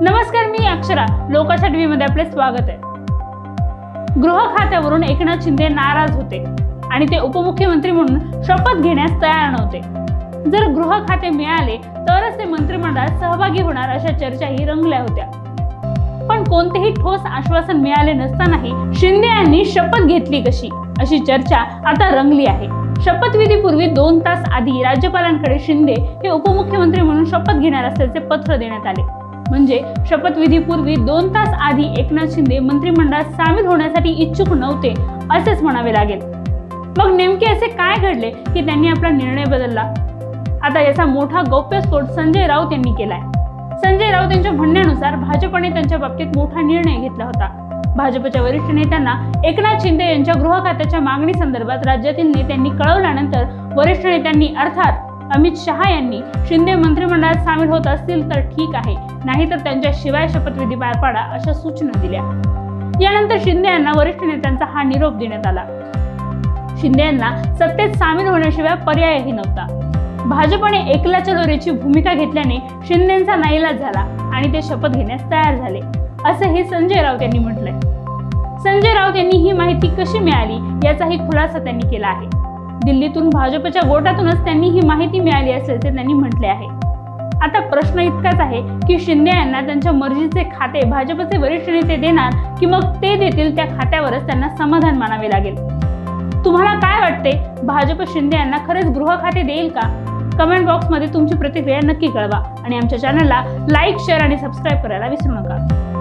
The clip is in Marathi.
नमस्कार मी अक्षरा. लोकाच्या टीव्ही मध्ये आपले स्वागत आहे. गृह खात्यावरून एकनाथ शिंदे नाराज होते आणि ते उपमुख्यमंत्री म्हणून शपथ घेण्यास तयार नव्हते. जर गृह खाते मिळाले तरच ते मंत्रिमंडळात सहभागी होणार अशा चर्चाही रंगल्या होत्या. पण कोणतेही ठोस आश्वासन मिळाले नसतानाही शिंदे यांनी शपथ घेतली कशी? अशी चर्चा आता रंगली आहे. शपथविधीपूर्वी दोन तास आधी राज्यपालांकडे शिंदे हे उपमुख्यमंत्री म्हणून शपथ घेणार असल्याचे पत्र देण्यात आले. म्हणजे शपथविधीपूर्वी दोन तास आधी एकनाथ शिंदे मंत्रिमंडळात सामील होण्यासाठी इच्छुक नव्हते असेच म्हणावे लागेल. मग नेमके असे काय घडले की त्यांनी आपला निर्णय बदलला? आता याचा मोठा गौप्यस्फोट संजय राऊत यांनी केलाय. संजय राऊत यांच्या म्हणण्यानुसार भाजपने त्यांच्या बाबतीत मोठा निर्णय घेतला होता. भाजपच्या वरिष्ठ नेत्यांना एकनाथ शिंदे यांच्या गृह खात्याच्या मागणी संदर्भात राज्यातील नेत्यांनी कळवल्यानंतर वरिष्ठ नेत्यांनी अर्थात अमित शहा यांनी शिंदे मंत्रिमंडळात सामील होत असतील तर ठीक आहे. नाहीतर त्यांच्या शिवाय शपथविधी पार पाडा अशा सूचना दिल्या. यानंतर शिंदे यांना वरिष्ठ नेत्यांचा हा निरोप देण्यात आला. शिंदे यांना सत्तेत सामील होण्याशिवाय पर्यायही नव्हता. भाजपने एकला दोरीची भूमिका घेतल्याने शिंदेचा नाईलाज झाला आणि ते शपथ घेण्यास तयार झाले असंही संजय राऊत यांनी म्हटलंय. संजय राऊत यांनी ही माहिती कशी मिळाली याचाही खुलासा त्यांनी केला आहे. दिल्लीतून भाजपच्या गोटातूनच त्यांनी ही माहिती मिळाली असल्याचे त्यांनी म्हटले आहे. आता प्रश्न इतकाच आहे की शिंदे यांना त्यांच्या मर्जीचे खाते भाजपचे वरिष्ठ नेते देणार की मग ते देतील त्या खात्यावरच त्यांना समाधान मानावे लागेल? तुम्हाला काय वाटते? भाजप शिंदे यांना खरंच गृह खाते देईल का? कमेंट बॉक्समध्ये तुमची प्रतिक्रिया नक्की कळवा आणि आमच्या चॅनलला लाईक शेअर आणि सबस्क्राईब करायला विसरू नका.